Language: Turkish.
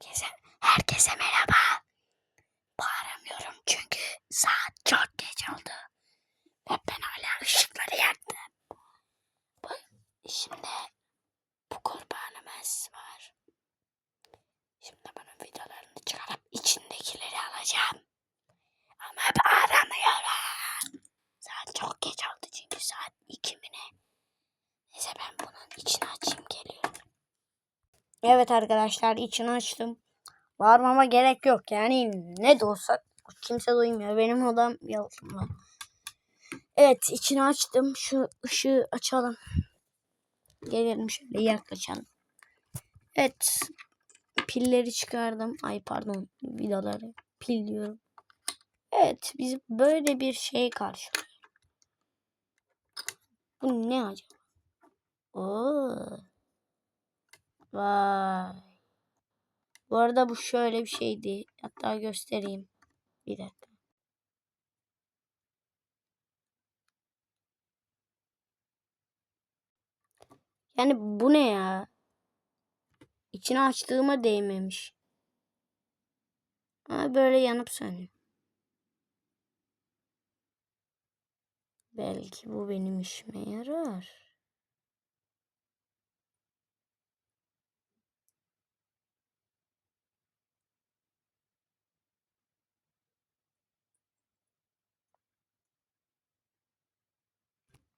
Herkese, herkese merhaba. Bağıramıyorum çünkü saat çok geç oldu. Ve ben hala ışıkları yaktım. Bu, şimdi bu kurbanımız var. Şimdi bunun vidalarını çıkarıp içindekileri alacağım. Ama bağıramıyorum. Saat çok geç oldu çünkü saat iki mi ne? Neyse ben bunun içini açayım geliyorum. Evet arkadaşlar içini açtım. Bağırmama gerek yok yani ne de olsa kimse duymuyor. Benim odam yalıtımda. Evet içini açtım. Şu ışığı açalım. Gelelim şöyle yaklaşalım. Evet pilleri çıkardım. Ay pardon vidaları. Pil diyorum. Evet biz böyle bir şey karşılıyoruz. Bu ne acaba? Oo. Vay. Bu arada bu şöyle bir şeydi. Hatta göstereyim. Bir dakika. Yani bu ne ya? İçini açtığıma değmemiş. Ama böyle yanıp sönüyor. Belki bu benim işime yarar.